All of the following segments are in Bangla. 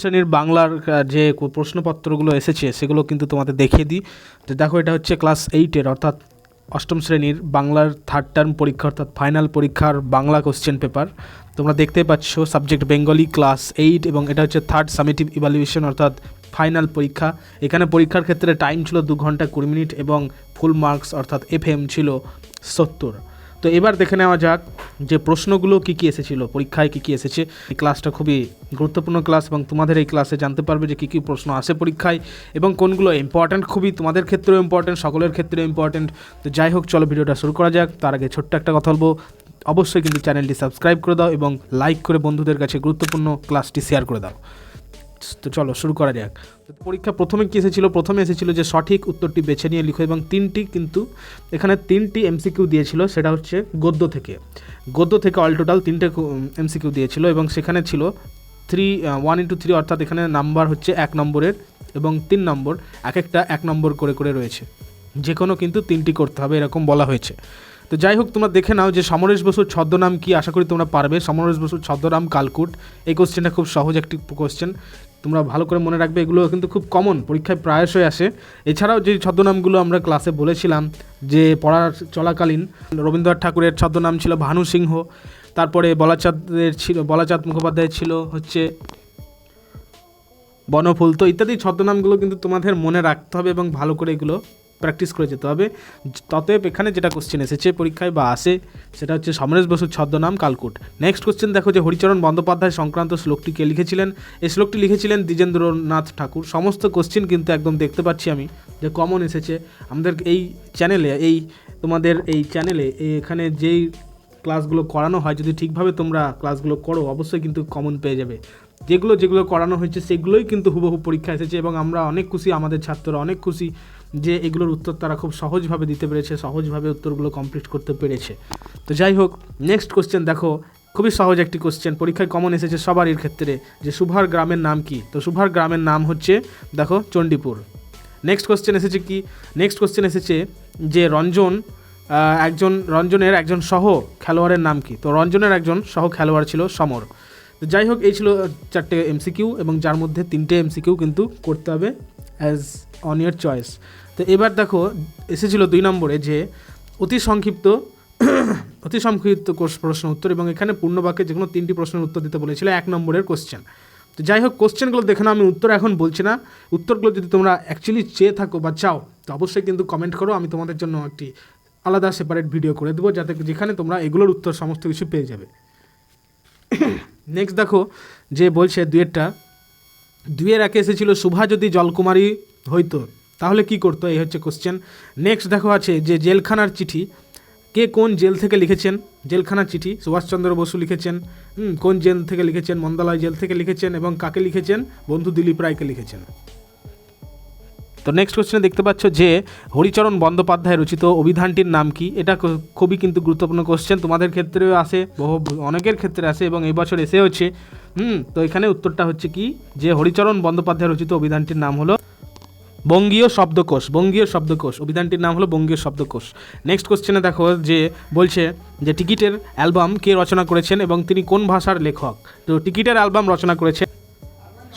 শ্রেণির বাংলার যে প্রশ্নপত্রগুলো এসেছে, সেগুলো কিন্তু তোমাদের দেখিয়ে দিই। তো দেখো, এটা হচ্ছে ক্লাস এইটের অর্থাৎ অষ্টম শ্রেণির বাংলার থার্ড টার্ম পরীক্ষা, অর্থাৎ ফাইনাল পরীক্ষার বাংলা কোশ্চেন পেপার তোমরা দেখতে পাচ্ছ সাবজেক্ট বেঙ্গলি ক্লাস এইট এবং এটা হচ্ছে থার্ড সামেটিভ ইভ্যালুয়েশন অর্থাৎ ফাইনাল পরীক্ষা। এখানে পরীক্ষার ক্ষেত্রে টাইম ছিল দু ঘণ্টা কুড়ি মিনিট এবং ফুল মার্কস অর্থাৎ এফ এম ছিল সত্তর। তো এবার দেখে নেওয়া যাক যে প্রশ্নগুলো কী কী এসেছিল, পরীক্ষায় কী কী এসেছে। এই ক্লাসটা খুবই গুরুত্বপূর্ণ ক্লাস এবং তোমাদের এই ক্লাসে জানতে পারবে যে কী কী প্রশ্ন আসে পরীক্ষায় এবং কোনগুলো ইম্পর্ট্যান্ট খুবই তোমাদের ক্ষেত্রেও ইম্পর্ট্যান্ট সকলের ক্ষেত্রেও ইম্পর্ট্যান্ট তো যাই হোক, চলো ভিডিওটা শুরু করা যাক। তার আগে ছোট্ট একটা কথা বলব। অবশ্যই কিন্তু চ্যানেলটি সাবস্ক্রাইব করে দাও এবং লাইক করে বন্ধুদের কাছে গুরুত্বপূর্ণ ক্লাসটি শেয়ার করে দাও। তো চলো, শুরু করা যাক। পরীক্ষা প্রথমে কী এসেছিল? প্রথমে এসেছিল যে সঠিক উত্তরটি বেছে নিয়ে লিখো এবং তিনটি কিন্তু এখানে তিনটি এমসিকিউ দিয়েছিল, সেটা হচ্ছে গদ্য থেকে। গদ্য থেকে অল টোটাল তিনটে এমসিকিউ দিয়েছিল এবং সেখানে ছিল থ্রি ওয়ান ইন্টু থ্রি অর্থাৎ এখানে নাম্বার হচ্ছে এক নম্বরের এবং তিন নম্বর এক একটা এক নম্বর করে করে রয়েছে। যে কোনো কিন্তু তিনটি করতে হবে, এরকম বলা হয়েছে। তো যাই হোক, তোমরা দেখে নাও যে সমরেশ বসুর ছদ্মনাম কি, আশা করি তোমরা পারবে। সমরেশ বসুর ছদ্মনাম কালকুট। এই কোশ্চেনটা খুব সহজ একটি কোশ্চেন তোমরা ভালো করে মনে রাখবে, এগুলো কিন্তু খুব কমন পরীক্ষায় প্রায়শই আসে। এছাড়াও যে ছদ্মনামগুলো আমরা ক্লাসে বলেছিলাম, যে পড়ার চলাকালীন রবীন্দ্রনাথ ঠাকুরের ছদ্মনাম ছিল ভানু সিংহ, তারপরে বলাচাঁদের ছিল, বলাচাঁদ মুখোপাধ্যায় ছিল হচ্ছে বনফুল। তো ইত্যাদি ছদ্মনামগুলো কিন্তু তোমাদের মনে রাখতে হবে এবং ভালো করে এগুলো প্র্যাকটিস করে যেতে হবে ততএব এখানে যেটা কোশ্চেন এসেছে পরীক্ষায় বা আসে, সেটা হচ্ছে সমরেশ বসুর ছদ্মনাম কালকুট। নেক্সট কোশ্চেন দেখো যে হরিচরণ বন্দ্যোপাধ্যায় সংক্রান্ত শ্লোকটি কে লিখেছিলেন? এই শ্লোকটি লিখেছিলেন দ্বিজেন্দ্রনাথ ঠাকুর। সমস্ত কোশ্চেন কিন্তু একদম দেখতে পাচ্ছি আমি, যে কমন এসেছে। আমাদের এই চ্যানেলে এই তোমাদের এই চ্যানেলে এখানে যেই ক্লাসগুলো করানো হয়, যদি ঠিকভাবে তোমরা ক্লাসগুলো করো, অবশ্যই কিন্তু কমন পেয়ে যাবে। যেগুলো যেগুলো করানো হয়েছে, সেগুলোই কিন্তু হুবহু পরীক্ষা এসেছে এবং আমরা অনেক খুশি, আমাদের ছাত্ররা অনেক খুশি। যে এগুলোর উত্তর তারা খুব সহজভাবে দিতে পেরেছে, সহজভাবে উত্তরগুলো কমপ্লিট করতে পেরেছে। তো যাই হোক নেক্সট কোশ্চেন দেখো, খুবই সহজ একটি কোশ্চেন পরীক্ষায় কমন এসেছে সবারই ক্ষেত্রে, যে সুভার গ্রামের নাম কি? তো সুভার গ্রামের নাম হচ্ছে, দেখো, চণ্ডীপুর। নেক্সট কোশ্চেন এসেছে কি? নেক্সট কোশ্চেন এসেছে যে রঞ্জন একজন রঞ্জনের একজন সহ খেলোয়াড়ের নাম কি? তো রঞ্জনের একজন সহ খেলোয়াড় ছিল সমর। তো যাই হোক, এই ছিল চারটে এমসিকিউ এবং যার মধ্যে তিনটে এমসিকিউ কিন্তু করতে হবে অ্যাজ অন ইয়ার চয়েস তো এবার দেখো, এসেছিল দুই নম্বরে যে অতি সংক্ষিপ্ত অতি সংক্ষিপ্ত প্রশ্ন উত্তর এবং এখানে পূর্ণবাক্যে যে কোনো তিনটি প্রশ্নের উত্তর দিতে বলেছিল এক নম্বরের কোশ্চেন তো যাই হোক কোশ্চেনগুলো দেখে নাও, আমি উত্তর এখন বলছি না। উত্তরগুলো যদি তোমরা অ্যাকচুয়ালি চেয়ে থাকো বা চাও, তো অবশ্যই কিন্তু কমেন্ট করো, আমি তোমাদের জন্য একটি আলাদা সেপারেট ভিডিও করে দেবো, যাতে যেখানে তোমরা এগুলোর উত্তর সমস্ত কিছু পেয়ে যাবে। নেক্সট দেখো, যে বলছে দুয়েরটা দুয়ের একে এসেছিল শুভা যদি জলকুমারী হইতো। তাহলে কি করতো? এই হচ্ছে কোশ্চেন নেক্সট দেখো আছে যে জেলখানার চিঠি, কে কোন জেল থেকে লিখেছেন? জেলখানার চিঠি, সুভাষচন্দ্র বসু লিখেছেন কোন জেল থেকে লিখেছেন? মন্দালয় জেল থেকে লিখেছেন এবং কাকে লিখেছেন? বন্ধু দিলীপ রায়কে লিখেছেন। তো নেক্সট কোশ্চেনে দেখতে পাচ্ছ যে হরিচরণ বন্দ্যোপাধ্যায় রচিত অভিধানটির নাম কি? এটা খুবই কিন্তু গুরুত্বপূর্ণ কোশ্চেন তোমাদের ক্ষেত্রেও আসে, বহু, অনেকের ক্ষেত্রে আসে এবং এই বছর এসে হচ্ছে হুম, তো এখানে উত্তরটা হচ্ছে কি? যে হরিচরণ বন্দ্যোপাধ্যায় রচিত অভিধানটির নাম হলো বঙ্গীয় শব্দকোষ বঙ্গীয় শব্দকোষ, অভিধানটির নাম হলো বঙ্গীয় শব্দকোষ। নেক্সট কোশ্চেনে দেখো যে বলছে যে টিকিটের অ্যালবাম কে রচনা করেছেন এবং তিনি কোন ভাষার লেখক? তো টিকিটের অ্যালবাম রচনা করেছেন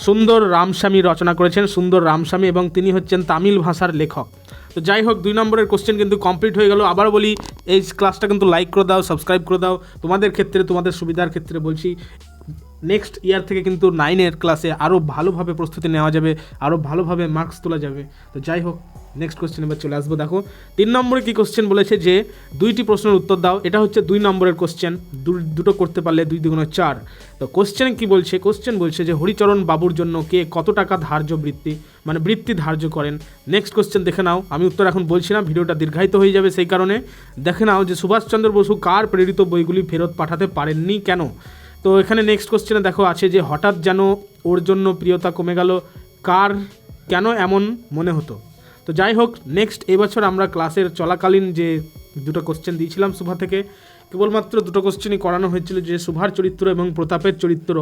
সুন্দর রামস্বামী, রচনা করেছেন সুন্দর রামস্বামী এবং তিনি হচ্ছেন তামিল ভাষার লেখক। তো যাই হোক, দুই নম্বরের কোশ্চেন কিন্তু কমপ্লিট হয়ে গেল। আবার বলি, এই ক্লাসটা কিন্তু লাইক করে দাও সাবস্ক্রাইব করে দাও। তোমাদের ক্ষেত্রে, তোমাদের সুবিধার ক্ষেত্রে বলছি নেক্সট ইয়ার থেকে কিন্তু নাইনের ক্লাসে আরও ভালোভাবে প্রস্তুতি নেওয়া যাবে আরও ভালোভাবে মার্কস তোলা যাবে। তো যাই হোক নেক্সট কোশ্চেন এবার চলে আসব। দেখো, তিন নম্বরে কি কোশ্চেন বলেছে যে, দুইটি প্রশ্নের উত্তর দাও। এটা হচ্ছে দুই নম্বরের কোশ্চেন দুটো করতে পারলে দুই দুগুণ চার। তো কোশ্চেন কি বলছে? কোশ্চেন বলছে যে, হরিচরণ বাবুর জন্য কে কত টাকা ধার্য বৃত্তি মানে বৃত্তি ধার্য করেন? নেক্সট কোশ্চেন দেখে নাও। আমি উত্তর এখন বলছি না, ভিডিওটা দীর্ঘায়িত হয়ে যাবে সেই কারণে। দেখে নাও যে, সুভাষচন্দ্র বসু কার প্রেরিত বইগুলি ফেরত পাঠাতে পারেননি কেন? তো এখানে নেক্সট কোশ্চেনে দেখো আছে যে হঠাৎ যেন ওর জন্য প্রিয়তা কমে গেল, কার কেন এমন মনে হতো? তো যাই হোক নেক্সট এবছর আমরা ক্লাসের চলাকালীন যে দুটো কোশ্চেন দিয়েছিলাম সুভা থেকে, কেবলমাত্র দুটো কোশ্চেনই করানো হয়েছিল যে সুভার চরিত্র এবং প্রতাপের চরিত্র,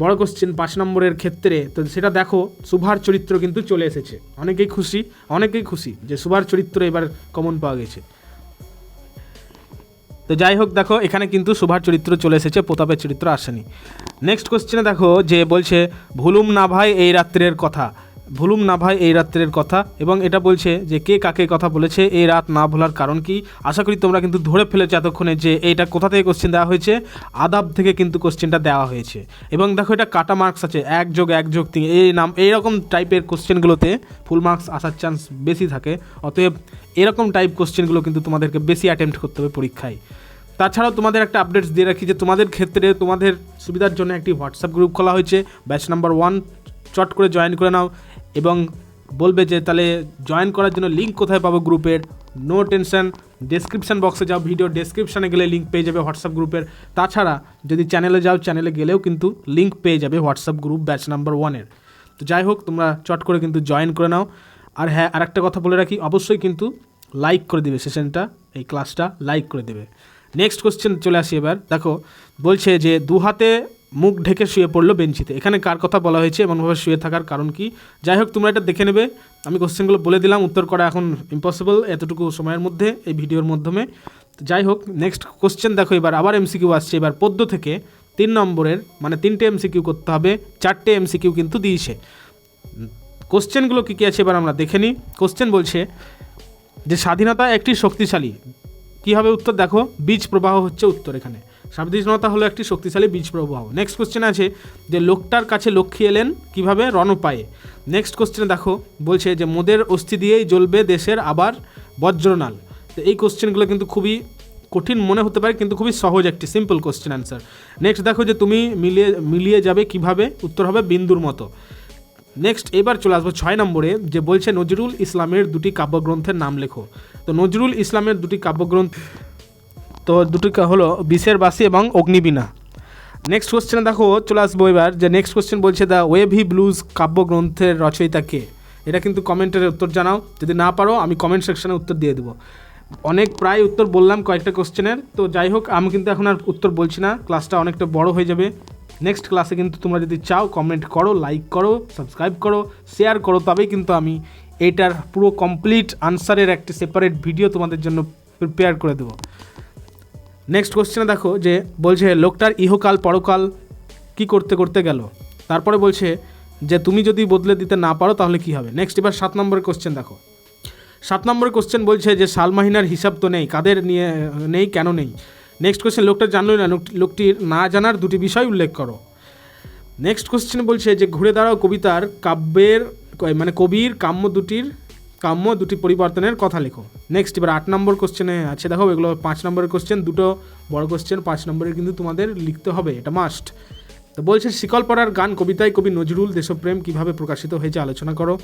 বড় কোশ্চেন পাঁচ নম্বরের ক্ষেত্রে। তো সেটা দেখো সুভার চরিত্র কিন্তু চলে এসেছে। অনেকেই খুশি অনেকেই খুশি যে সুভার চরিত্র এবার কমন পাওয়া গেছে। তো যাই হোক, দেখো, এখানে কিন্তু শুভার চরিত্র চলে এসেছে, প্রতাপের চরিত্র আসেনি। নেক্সট কোশ্চেনে দেখো, যে বলছে, ভুলুম না ভাই, এই রাত্রের কথা। ভুলুম না ভাই, এই রাত্রের কথা। এবং এটা বলছে যে, কে কাকে কথা বলেছে, এই রাত না ভোলার কারণ কি? আশা করি তোমরা কিন্তু ধরে ফেলেছো এতক্ষণে যে এইটা কোথা থেকে কোশ্চেন দেওয়া হয়েছে। আদাব থেকে কিন্তু কোশ্চেনটা দেওয়া হয়েছে। এবং দেখো, এটা কাটা মার্কস আছে, এক যোগ এক যোগ তিন। এই নাম, এইরকম টাইপের কোশ্চেনগুলোতে ফুল মার্কস আসার চান্স বেশি থাকে। অতএব এরকম টাইপ কোশ্চেনগুলো কিন্তু তোমাদেরকে বেশি অ্যাটেম্প্ট করতে হবে পরীক্ষায়। তাছাড়াও তোমাদের একটা আপডেটস দিয়ে রাখি যে তোমাদের ক্ষেত্রে তোমাদের সুবিধার জন্য একটি হোয়াটসঅ্যাপ গ্রুপ খোলা হয়েছে। ব্যাচ নাম্বার ওয়ান চট করে জয়েন করে নাও এবং বলবে যে তাহলে জয়েন করার জন্য লিঙ্ক কোথায় পাবো গ্রুপের নো টেনশন ডেসক্রিপশন বক্সে যাও ভিডিও ডেসক্রিপশানে গেলে লিঙ্ক পেয়ে যাবে হোয়াটসঅ্যাপ গ্রুপের তাছাড়া যদি চ্যানেলে যাও চ্যানেলে গেলেও কিন্তু লিঙ্ক পেয়ে যাবে হোয়াটসঅ্যাপ গ্রুপ ব্যাচ নাম্বার ওয়ানের তো যাই হোক, তোমরা চট করে কিন্তু জয়েন করে নাও। আর হ্যাঁ আর একটা কথা বলে রাখি, অবশ্যই কিন্তু লাইক করে দেবে সেশনটা এই ক্লাসটা লাইক করে দেবে। নেক্সট কোশ্চেন চলে আসি এবার। দেখো, বলছে যে দু হাতে মুখ ঢেকে শুয়ে পড়ল বেঞ্চিতে। এখানে কার কথা বলা হয়েছে এমনভাবে শুয়ে থাকার কারণ কি? যাই হোক, তোমরা এটা দেখে নেবে। আমি কোশ্চেনগুলো বলে দিলাম, উত্তর করা এখন ইম্পসিবল এতটুকু সময়ের মধ্যে এই ভিডিওর মাধ্যমে। যাই হোক নেক্সট কোশ্চেন দেখো এবার, আবার এমসিকিউ আসছে। এবার পদ্য থেকে তিন নম্বরের মানে তিনটে এমসিকিউ করতে হবে, চারটে এমসিকিউ কিন্তু দিয়েছে। কোশ্চেনগুলো কী কী আছে এবার আমরা দেখে নিই। কোশ্চেন বলছে যে স্বাধীনতা একটি শক্তিশালী। কী হবে উত্তর দেখো? বীজ প্রবাহ হচ্ছে উত্তর এখানে। স্বাধীনতা হলো একটি শক্তিশালী বীজ প্রবাহ। নেক্সট কোশ্চেন আছে যে লোকটার কাছে লক্ষ্মী এলেন কীভাবে? রণপায়ে নেক্সট কোশ্চেনে দেখো, বলছে যে মোদের অস্থি দিয়েই জ্বলবে দেশের আবার বজ্রনাল। তো এই কোশ্চেনগুলো কিন্তু খুবই কঠিন মনে হতে পারে, কিন্তু খুবই সহজ একটি সিম্পল কোশ্চেন অ্যান্সার নেক্সট দেখো যে তুমি মিলিয়ে মিলিয়ে যাবে কীভাবে? উত্তর হবে বিন্দুর মতো। নেক্সট এবার চলে আসব ছয় নম্বরে, যে বলছে নজরুল ইসলামের দুটি কাব্যগ্রন্থের নাম লেখো। তো নজরুল ইসলামের দুটি কাব্যগ্রন্থ, তো দুটি হলো বিশের বাসী এবং অগ্নিবীণা। নেক্সট কোশ্চেনে দেখো, চলে আসব এবার, যে নেক্সট কোশ্চেন বলছে দ্য ওয়েভি ব্লুজ কাব্যগ্রন্থের রচয়িতা কে? এটা কিন্তু কমেন্টের উত্তর জানাও, যদি না পারো আমি কমেন্ট সেকশনে উত্তর দিয়ে দেবো। অনেক প্রায় উত্তর বললাম কয়েকটা কোশ্চেনের, তো যাই হোক, আমি কিন্তু এখন আর উত্তর বলছি না, ক্লাসটা অনেকটা বড় হয়ে যাবে। নেক্সট ক্লাসে কিন্তু তোমরা যদি চাও কমেন্ট করো লাইক করো সাবস্ক্রাইব করো শেয়ার করো, তবেই কিন্তু আমি এইটার পুরো কমপ্লিট আনসারের একটি সেপারেট ভিডিও তোমাদের জন্য প্রিপেয়ার করে দেবো। নেক্সট কোশ্চেনে দেখো যে, বলছে, লোকটার ইহকাল, পরকাল কি করতে করতে গেল? তারপরে বলছে যে, তুমি যদি বদলে দিতে না পারো, তাহলে কি হবে? নেক্সট এবার সাত নম্বরের কোশ্চেন দেখো। সাত নম্বরের কোশ্চেন বলছে যে, সালমাহিনার হিসাব তো নেই, কাদের নিয়ে, নেই, কেন নেই? নেক্সট কোশ্চেন লোকটা জানলোই না। লোকটি- লোকটির না জানার দুটি বিষয় উল্লেখ করো। নেক্সট কোশ্চেন বলছে যে, ঘুরে দাঁড়াও, কবিতার কাব্যের মানে কবির কাম্য দুটির, কাম্য দুটি পরিবর্তনের কথা লেখো। নেক্সট এবার আট নম্বর কোশ্চেনে আছে। দেখো, এগুলো পাঁচ নম্বরের কোশ্চেন দুটো বড় কোশ্চেন পাঁচ নম্বরের কিন্তু তোমাদের লিখতে হবে, এটা মাস্ট তো বলছে, শিকল পড়ার গান কবিতায় কবি নজরুল দেশপ্রেম কীভাবে প্রকাশিত হয়েছে, আলোচনা করো।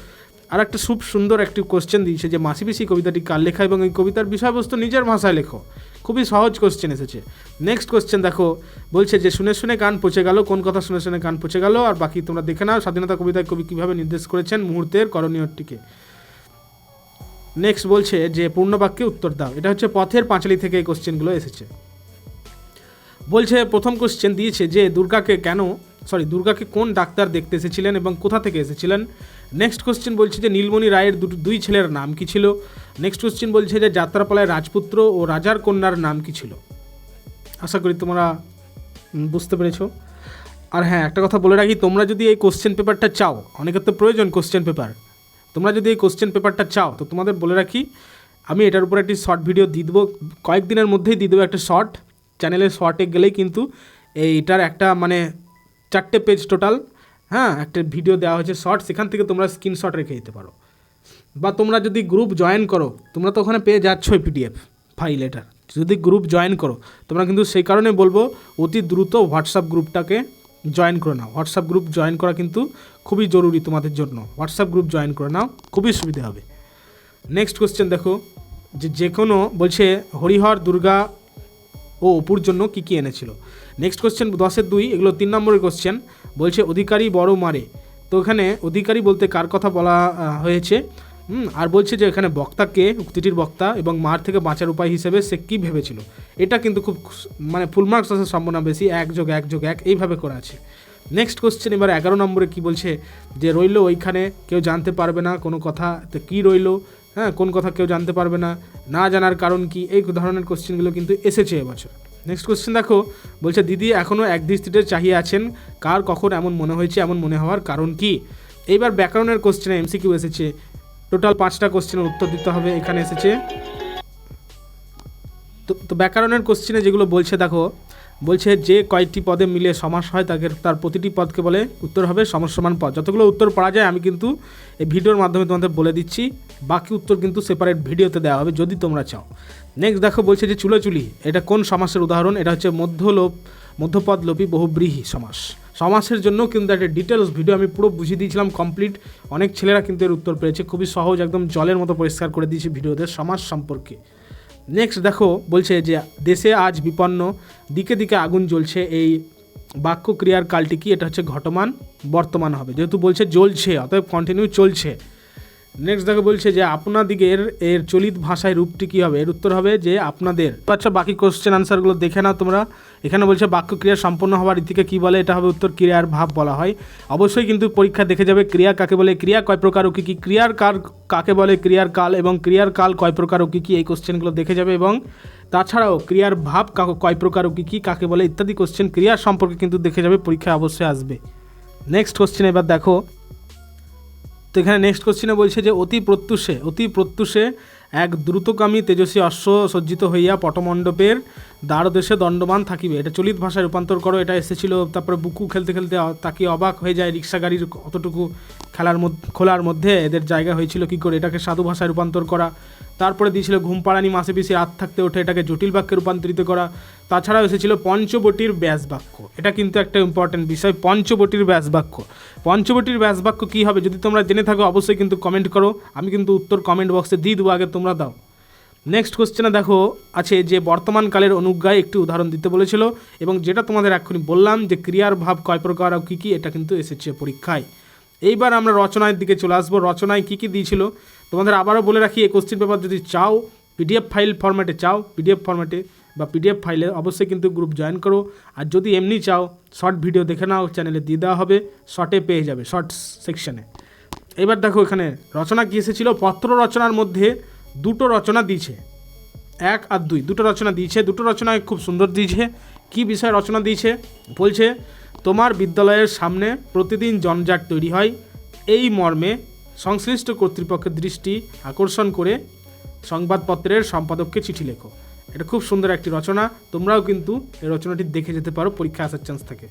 আর একটা খুব সুন্দর একটি কোশ্চেন দিয়েছে যে মাসিপিসি কবিতাটি কার লেখা এবং এই কবিতার বিষয়বস্তু নিজের ভাষায় লেখো? খুবই সহজ কোশ্চেন এসেছে। নেক্সট কোশ্চেন দেখো, বলছে যে, শুনে শুনে গান পচে গেল, কোন কথা শুনে শুনে গান পচে গেল, আর বাকি তোমরা দেখে নাও, স্বাধীনতা কবিতায় কবি কীভাবে নির্দেশ করেছেন মুহূর্তের করণীয়টিকে? নেক্সট বলছে যে, পূর্ণবাক্যে উত্তর দাও। এটা হচ্ছে পথের পাঁচালি থেকে এই কোশ্চেনগুলো এসেছে। বলছে, প্রথম কোশ্চেন দিয়েছে যে, দুর্গাকে কেন সরি, দুর্গাকে কোন ডাক্তার দেখতে এসেছিলেন এবং কোথা থেকে এসেছিলেন? নেক্সট কোশ্চেন বলছে যে, নীলমণি রায়ের দুটো, দুই ছেলের নাম কি ছিল? নেক্সট কোশ্চেন বলছে যে, যাত্রাপালায় রাজপুত্র ও রাজার কন্যার নাম কি ছিল? আশা করি তোমরা বুঝতে পেরেছ। আর হ্যাঁ একটা কথা বলে রাখি, তোমরা যদি এই কোশ্চেন পেপারটা চাও, অনেকের তো প্রয়োজন কোশ্চেন পেপার তোমরা যদি এই কোশ্চেন পেপারটা চাও, তো তোমাদের বলে রাখি, আমি এটার উপর একটি শর্ট ভিডিও দিয়ে দেবো। কয়েকদিনের মধ্যেই দিয়ে দেবো একটা শর্ট চ্যানেলের শর্টে গেলেই কিন্তু এইটার একটা মানে চারটে পেজ টোটাল হ্যাঁ একটা ভিডিও দেওয়া হয়েছে শর্ট সেখান থেকে তোমরা স্ক্রিনশট রেখে দিতে পারো। বা তোমরা যদি গ্রুপ জয়েন করো, তোমরা তো ওখানে পেয়ে যাচ্ছই পিডিএফ ফাইল এটার যদি গ্রুপ জয়েন করো, তোমরা কিন্তু সেই কারণে বলব, অতি দ্রুত হোয়াটসঅ্যাপ গ্রুপটাকে জয়েন করে নাও। হোয়াটসঅ্যাপ গ্রুপ জয়েন করা কিন্তু খুবই জরুরি তোমাদের জন্য। হোয়াটসঅ্যাপ গ্রুপ জয়েন করে নাও, খুবই সুবিধা হবে। নেক্সট কোশ্চেন দেখো, যে যে কোনো বলছে, হরিহর, দুর্গা ও অপুর জন্য কী কী এনেছিল? নেক্সট কোশ্চেন দশের দুই, এগুলো তিন নম্বরের কোশ্চেন বলছে, অধিকারী বড় মারে। তো এখানে অধিকারী বলতে কার কথা বলা হয়েছে? আর বলছে যে এখানে বক্তাকে, উক্তিটির বক্তা এবং মার থেকে বাঁচার উপায় হিসেবে সে কী ভেবেছিল? এটা কিন্তু খুব মানে ফুল মার্কস আসার সম্ভাবনা বেশি, এক যোগ এক যোগ এক, এইভাবে করা আছে। নেক্সট কোশ্চেন এবার এগারো নম্বরে কি বলছে? যে রইল ওইখানে, কেউ জানতে পারবে না কোনো কথা, তো কী রইল? হ্যাঁ কোন কথা কেউ জানতে পারবে না না জানার কারণ কি? এই ধরনের কোশ্চেনগুলো কিন্তু এসেছে এবছর। নেক্সট কোশ্চেন দেখো, বলছে, দিদি এখনও এক দৃষ্টিতে চাহিয়ে আছেন। কার, কখন, এমন মনে হয়েছে, এমন মনে হওয়ার কারণ কি? এইবার ব্যাকরণের কোশ্চেনে এমসিকিউ এসেছে। টোটাল পাঁচটা কোশ্চেনের উত্তর দিতে হবে, এখানে এসেছে। তো তো ব্যাকরণের কোশ্চেনে যেগুলো বলছে, দেখো, বলছে, যে কয়েকটি পদে মিলে সমাস হয়, তাকে, তার প্রতিটি পদকে বলে উত্তর হবে সমসমান পদ। যতগুলো উত্তর পড়া যায়, আমি কিন্তু এই ভিডিওর মাধ্যমে তোমাদের বলে দিচ্ছি। বাকি উত্তর কিন্তু সেপারেট ভিডিওতে দেওয়া হবে, যদি তোমরা চাও। নেক্সট দেখো বলছে যে চুলোচুলি, এটা কোন সমাসের উদাহরণ? এটা হচ্ছে মধ্যলোপ মধ্যপদ লোপী বহুব্রীহি সমাস। সমাসের জন্য কিন্তু একটা ডিটেলস ভিডিও আমি পুরো বুঝিয়ে দিয়েছিলাম কমপ্লিট অনেক ছেলেরা কিন্তু এর উত্তর পেয়েছে। খুবই সহজ, একদম জলের মতো পরিষ্কার করে দিয়েছি ভিডিওতে সমাস সম্পর্কে। নেক্সট দেখো বলছে যে দেশে আজ বিপন্ন, দিকে দিকে আগুন জ্বলছে। এই বাক্য ক্রিয়ার কালটি কি? এটা হচ্ছে ঘটমান, বর্তমান হবে। যেহেতু বলছে জ্বলছে, অতএব কন্টিনিউ চলছে। নেক্সট দেখো বলছে যে আপনাদিগের এর চলিত ভাষায় রূপটি কী হবে? এর উত্তর হবে যে আপনাদের। আচ্ছা বাকি কোশ্চেন আনসারগুলো দেখে নাও তোমরা। এখানে বলছে বাক্য ক্রিয়া সম্পন্ন হওয়ার রীতিকে কী বলে? এটা হবে উত্তর ক্রিয়ার ভাব বলা হয়। অবশ্যই কিন্তু পরীক্ষা দেখে যাবে ক্রিয়া কাকে বলে, ক্রিয়া কয় প্রকার ও কী কী? ক্রিয়ার কার কাকে বলে, ক্রিয়ার কাল এবং ক্রিয়ার কাল কয় প্রকার ও কী কী? এই কোশ্চেনগুলো দেখে যাবে এবং তাছাড়াও ক্রিয়ার ভাব কয় প্রকার ও কী কী, কাকে বলে ইত্যাদি কোশ্চেন ক্রিয়ার সম্পর্কে কিন্তু দেখে যাবে, পরীক্ষায় অবশ্যই আসবে। নেক্সট কোশ্চেন এবার দেখো। তো এখানে নেক্সট কোশ্চিনে বলছে যে, অতি প্রত্যুষে অতি প্রত্যুষে এক দ্রুতকামী তেজস্বী অশ্ব সজ্জিত হইয়া পটমণ্ডপের দ্বারদেশে দণ্ডমান থাকিবে। এটা চলিত ভাষায় রূপান্তর করো, এটা এসেছিল, তারপরে বুকু খেলতে খেলতে তাকে অবাক হয়ে যায় রিক্সা গাড়ির অতটুকু খেলার মধ্যে খোলার মধ্যে। এদের জায়গা হয়েছিল কি করে? এটাকে সাধু ভাষায় রূপান্তর করা। তারপরে দিয়েছিল ঘুম পাড়ানি মাসে পিসে রাত থাকতে ওঠে, এটাকে জটিল বাক্যে রূপান্তরিত করা। তাছাড়াও এসেছিল পঞ্চবটির ব্যাস বাক্য। এটা কিন্তু একটা ইম্পর্ট্যান্ট বিষয়, পঞ্চবটির ব্যাস বাক্য। পঞ্চবটির ব্যাস বাক্য কী হবে? যদি তোমরা জেনে থাকো, অবশ্যই কিন্তু কমেন্ট করো। আমি কিন্তু উত্তর কমেন্ট বক্সে দিয়ে দেবো, আগে তোমরা দাও। নেক্সট কোশ্চেনে দেখো, আছে যে বর্তমানকালের অনুজ্ঞায় একটি উদাহরণ দিতে বলেছিল এবং যেটা তোমাদের এক্ষুনি বললাম যে ক্রিয়ার ভাব কয় প্রকার আর কী কী, এটা কিন্তু এসেছে পরীক্ষায়। এইবার আমরা রচনার দিকে চলে আসব। রচনায় কী কী দিয়েছিল? তোমাদের আবারও বলে রাখি, এই কোশ্চেন পেপার যদি চাও পিডিএফ ফাইল ফরম্যাটে চাও পিডিএফ ফরম্যাটে বা পিডিএফ ফাইলে অবশ্যই কিন্তু গ্রুপ জয়েন করো। আর যদি এমনি চাও শর্ট ভিডিও দেখে নাও চ্যানেলে দিয়ে দেওয়া হবে শর্টে পেয়ে যাবে শর্টস সেকশনে এবার দেখো এখানে, রচনা কী এসেছিল? পত্র রচনার মধ্যে দুটো রচনা দিয়েছে। এক আর দুই, দুটো রচনা দিয়েছে, দুটো রচনায় খুব সুন্দর দিয়েছে। কি বিষয়ে রচনা দিয়েছে? বলছে, তোমার বিদ্যালয়ের সামনে প্রতিদিন জঞ্জাট তৈরি হয়। এই মর্মে সংশ্লিষ্ট কর্তৃপক্ষের দৃষ্টি আকর্ষণ করে সংবাদপত্রের সম্পাদককে চিঠি লেখো। এটা খুব সুন্দর একটি রচনা। তোমরাও কিন্তু এই রচনাটি দেখে যেতে পারো, পরীক্ষা আসার চান্স থাকে।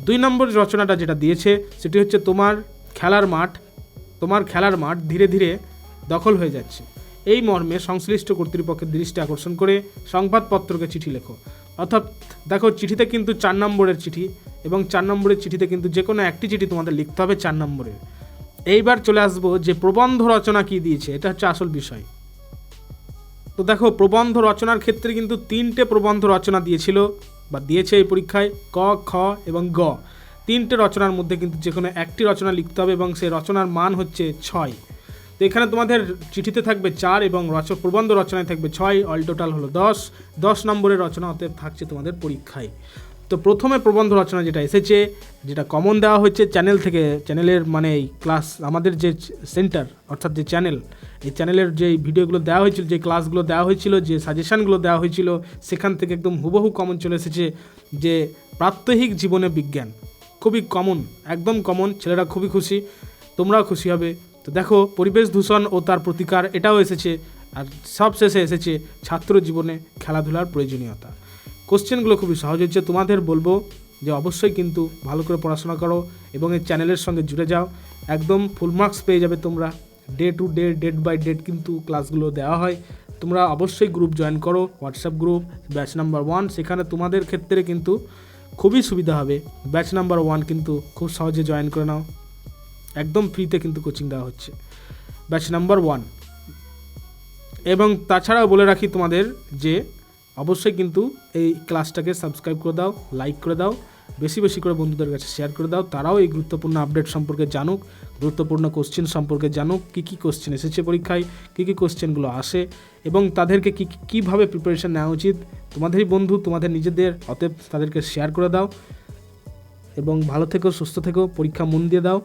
দুই নম্বর রচনাটা যেটা দিয়েছে, সেটি হচ্ছে, তোমার খেলার মাঠ, তোমার খেলার মাঠ ধীরে ধীরে দখল হয়ে যাচ্ছে। এই মর্মে সংশ্লিষ্ট কর্তৃপক্ষের দৃষ্টি আকর্ষণ করে সংবাদপত্রকে চিঠি লেখো। অর্থাৎ দেখো, চিঠিতে কিন্তু চার নম্বরের চিঠি এবং চার নম্বরের চিঠিতে কিন্তু যে কোনো একটি চিঠি তোমাদের লিখতে হবে চার নম্বরের। এইবার চলে আসব যে প্রবন্ধ রচনা কি দিয়েছে, এটা হচ্ছে আসল বিষয়। তো দেখো, প্রবন্ধ রচনার ক্ষেত্রে কিন্তু তিনটে প্রবন্ধ রচনা দিয়েছিল বা দিয়েছে এই পরীক্ষায়, ক, খ এবং গ। তিনটে রচনার মধ্যে কিন্তু যে কোনো একটি রচনা লিখতে হবে এবং সেই রচনার মান হচ্ছে ছয়। তো এখানে তোমাদের চিঠিতে থাকবে চার এবং রচ, প্রবন্ধ রচনায় থাকবে ছয় অল টোটাল হলো দশ। দশ নম্বরের রচনা অতএব থাকছে তোমাদের পরীক্ষায়। তো প্রথমে প্রবন্ধ রচনা যেটা এসেছে, যেটা কমন দেওয়া হচ্ছে চ্যানেল থেকে চ্যানেলের মানে এই ক্লাস আমাদের যে সেন্টার অর্থাৎ যে চ্যানেল এই চ্যানেলের যে ভিডিওগুলো দেওয়া হয়েছিল, যে ক্লাসগুলো দেওয়া হয়েছিল, যে সাজেশানগুলো দেওয়া হয়েছিল, সেখান থেকে একদম হুবহু কমন চলে এসেছে যে প্রাত্যহিক জীবনে বিজ্ঞান। খুবই কমন একদম কমন ছেলেরা খুবই খুশি, তোমরাও খুশি হবে। তো দেখো, পরিবেশ দূষণ ও তার প্রতিকার এটাও এসেছে আর সব শেষে এসেছে ছাত্র জীবনে খেলাধুলার প্রয়োজনীয়তা। কোশ্চেনগুলো খুবই সহজ হচ্ছে তোমাদের বলব যে অবশ্যই কিন্তু ভালো করে পড়াশোনা করো এবং এই চ্যানেলের সঙ্গে জুড়ে যাও। একদম ফুল মার্কস পেয়ে যাবে তোমরা। Day to day date by date কিন্তু ক্লাসগুলো দেওয়া হয়। তোমরা অবশ্যই গ্রুপ জয়েন করো WhatsApp group batch number one সেখানে তোমাদের ক্ষেত্রে কিন্তু খুবই সুবিধা হবে। ব্যাচ নাম্বার ওয়ান কিন্তু খুব সহজে জয়েন করে নাও। একদম ফ্রিতে কিন্তু কোচিং দেওয়া হচ্ছে। ব্যাচ নাম্বার ওয়ান এবং তাছাড়াও বলে রাখি তোমাদের যে, অবশ্যই কিন্তু এই ক্লাসটাকে সাবস্ক্রাইব করে দাও লাইক করে দাও, বেশি বেশি করে বন্ধুদের কাছে শেয়ার করে দাও। তারাও এই গুরুত্বপূর্ণ আপডেট সম্পর্কে জানুক, গুরুত্বপূর্ণ কোশ্চেন সম্পর্কে জানুক, কী কী কোশ্চেন এসেছে পরীক্ষায়, কী কী কোশ্চেনগুলো আসে, এবং তাদেরকে কী, কীভাবে প্রিপারেশন নেওয়া উচিত, তোমাদেরই বন্ধু, তোমাদের নিজেদের, অতএব তাদেরকে শেয়ার করে দাও। এবং ভালো থেকো, সুস্থ থেকো, পরীক্ষা মন দিয়ে দাও।